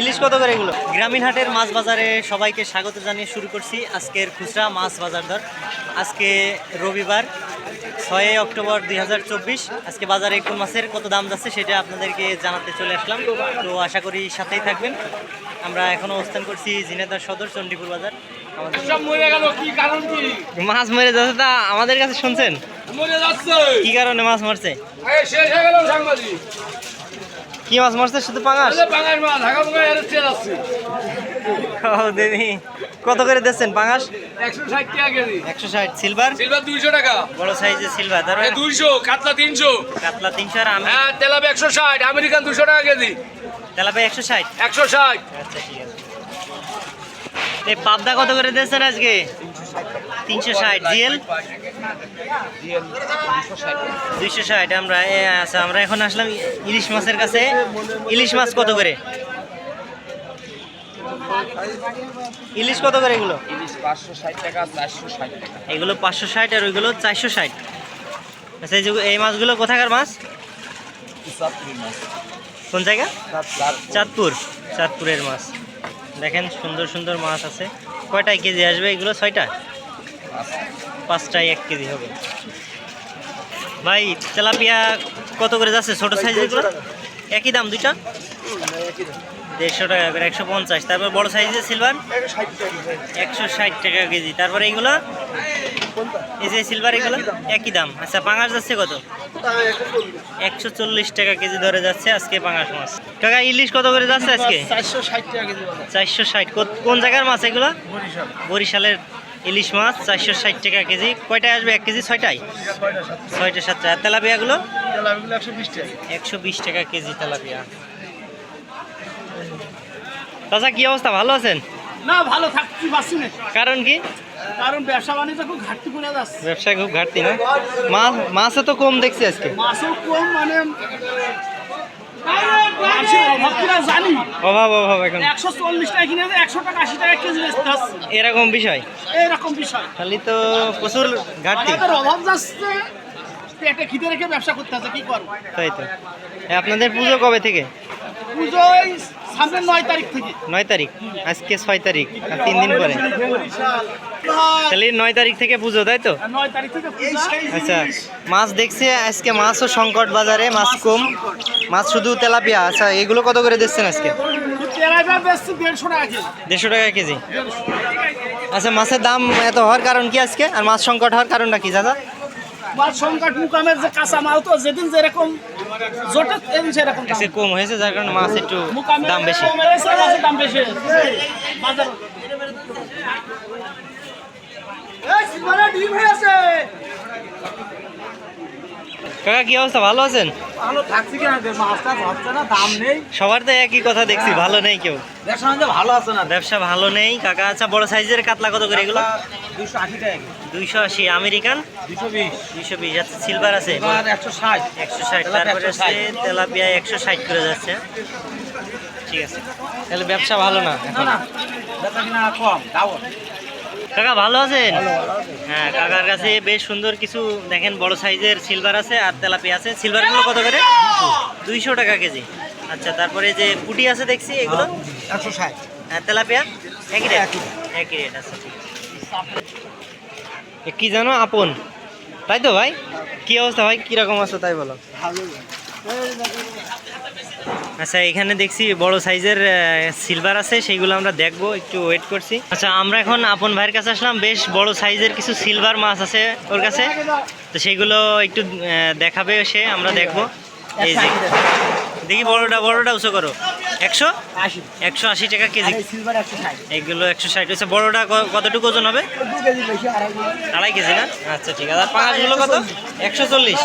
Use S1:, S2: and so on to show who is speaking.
S1: ইলিশ কত করে এগুলো? গ্রামীণ হাটের মাছ বাজারে সবাইকে স্বাগত জানিয়ে শুরু করছি আজকের খুচরা মাছ বাজার দর। আজকে রবিবার ছয় অক্টোবর দুই হাজার চব্বিশ। আজকে বাজারে কোন মাছের কত দাম যাচ্ছে সেটা আপনাদেরকে জানাতে চলে আসলাম। তো আশা করি সাথেই থাকবেন। আমরা এখন অবস্থান করছি জিনেদার সদর চণ্ডীপুর বাজার।
S2: মাছ মরে গেল কি কারণ কি?
S1: মাছ মেরে যাচ্ছে তা আমাদের কাছে শুনছেন?
S2: মরে
S1: কি কারণে মাছ মারছে? কি মাছ মারছে? শুধু পাঙাশ? কত করে দিচ্ছেন পাঙাশ?
S2: একশো ষাট টাকা কেজি।
S1: একশো ষাট সিলভার?
S2: সিলভার দুইশো টাকা।
S1: বড় সাইজের সিলভার তারপরে
S2: দুইশো কাতলা তিনশো।
S1: কাতলা তিনশো আর আমি?
S2: হ্যাঁ তেলাপি একশো ষাট আমেরিকান দুশো টাকা কেজি।
S1: তেলাপে একশো ষাট?
S2: একশো ষাট।
S1: আচ্ছা ঠিক আছে। এই পাবদা কত করে দিয়েছেন আজকে? তিনশো ষাট জিএল? দুইশো ষাট, আমরা আচ্ছা আমরা এখন আসলাম ইলিশ মাছের কাছে। ইলিশ মাছ কত করে? ইলিশ কত করে এগুলো? এগুলো পাঁচশো ষাট আর ওইগুলো চারশো ষাট। আচ্ছা এই মাছগুলো কোথাকার মাছ? কোন জায়গা? চাঁদপুর। চাঁদপুরের মাছ। দেখেন, সুন্দর সুন্দর মাছ আছে। কয়টায় কেজি আসবে এগুলো? ছয়টা? পাঁচটায় এক কেজি হবে। ভাই তেলাপিয়া কত করে যাচ্ছে ছোট সাইজ এগুলো? একই দাম দুইটা? দেড়শো টাকা করে একশো পঞ্চাশ। তারপর বড় সাইজের সিলভার একশো ষাট টাকা কেজি তারপরে এইগুলো? এই যে সিলভার এগুলো? একই দাম। আচ্ছা পাঙাশ যাচ্ছে কত? একশো চল্লিশ। টাকা কেজি ধরে যাচ্ছে আজকে পাঙাশ মাছ। টাকা ইলিশ কত করে যাচ্ছে আজকে?
S2: চারশো ষাট টাকা কেজি
S1: চারশো ষাট। কোন জায়গার মাছ এগুলো? বরিশালের ইলিশ মাছ চারশো ষাট টাকা কেজি। কয়টায় আসবে? এক কেজি ছয়টায়? ছয়টা সাতটা। আর তেলাপিয়াগুলো?
S2: একশো বিশ টাকা।
S1: KG tilapia. চাচা কি অবস্থা? ভালো আছেন?
S3: না ভালো থাকতে পারছি না।
S1: কারণ কি?
S3: কারণ ব্যবসা বাণিজ্য খুব ঘাটতি করে যাচ্ছে।
S1: ব্যবসায় খুব ঘাটতি না? মাছ মাছও তো কম দেখছি আজকে।
S3: মাছও কম মানে অভাব জানি।
S1: অভাব অভাব এখন।
S3: একশো চল্লিশ টাকা কিনে একশো টাকা আশি টাকা কেজি বেচতে আসছে।
S1: এরকম বিষয়?
S3: এরকম বিষয়।
S1: খালি তো প্রচুর ঘাটতি।
S3: অভাব যাচ্ছে পেটে খিদে রেখে ব্যবসা করতে আছে কি করব?
S1: তাই তো। আপনাদের পুজো কবে থেকে?
S3: নয় তারিখ থেকে।
S1: নয় তারিখ? আজকে ছয় তারিখ আর তিন দিন পরে। তাহলে নয় তারিখ থেকে পুজো তাই তো। আচ্ছা মাছ দেখছি আজকে মাছও সংকট বাজারে মাছ কম। মাছ শুধু তেলাপিয়া আচ্ছা এগুলো কত করে দিচ্ছেন আজকে?
S3: দেড়শো টাকা কেজি।
S1: আচ্ছা মাছের দাম এত হওয়ার কারণ কি আজকে? আর মাছ সংকট হওয়ার কারণটা কি দাদা
S3: মাছ সংকট মুকামের যে কাঁচা মাল তো যেদিন যেরকম জোটে সেদিন সেরকম
S1: কম হয়েছে যার কারণে মাছ একটু দাম বেশি।
S3: দাম বেশি বাজার এই সিলভারের ডিম হয়েছে
S1: কাকা কি অবস্থা? ভালো আছেন?
S3: ভালো থাকছি কিনা? মাছটা হচ্ছে না দাম নেই।
S1: সবার তো একই কথা দেখছি ভালো নেই কেউ।
S3: ব্যবসা ভালো আছে না?
S1: ব্যবসা ভালো নেই। কাকা আচ্ছা বড় সাইজের কাতলা কত করে এগুলো?
S3: দুশো আশি টাকা
S1: দুইশো আশি। আমেরিকান?
S3: দুশো বিশ।
S1: দুইশো বিশ। আচ্ছা সিলভার আছে?
S3: একশো ষাট।
S1: একশো ষাট। তারপরে আছে তেলাপিয়া একশো ষাট করে যাচ্ছে। ঠিক আছে। তাহলে ব্যবসা ভালো না এখন?
S3: না কিনা কম? ডাবল
S1: কাকা ভালো আছেন? হ্যাঁ কাকার কাছে বেশ সুন্দর কিছু দেখেন বড় সাইজের সিলভার আছে আর তেলাপিয়া আছে। সিলভারগুলো কত করে? দুইশো টাকা কেজি। আচ্ছা তারপরে যে পুটি আছে দেখছি এগুলো?
S3: একশো ষাট।
S1: হ্যাঁ তেলাপিয়া? একই রেট একই রেট আচ্ছা আছে। কি জানো আপন? তাই তো ভাই? কি অবস্থা ভাই? কীরকম আছো তাই বলো? আচ্ছা এখানে দেখছি বড় সাইজের সিলভার আছে সেইগুলো আমরা দেখব একটু ওয়েট করছি। আচ্ছা আমরা এখন আপন ভাইয়ের কাছে আসলাম বেশ বড় সাইজের কিছু সিলভার মাছ আছে ওর কাছে। তো সেইগুলো একটু দেখাবে সে আমরা দেখব। এই যে দেখি বড়টা বড়টা উঁচু করো। একশো? একশো আশি টাকা কেজি।
S3: সিলভার একশো ষাট।
S1: হচ্ছে বড়টা কতটুকু ওজন হবে? আড়াই কেজি। না? আচ্ছা ঠিক আছে। আর পাঁচগুলো কত? একশো চল্লিশ।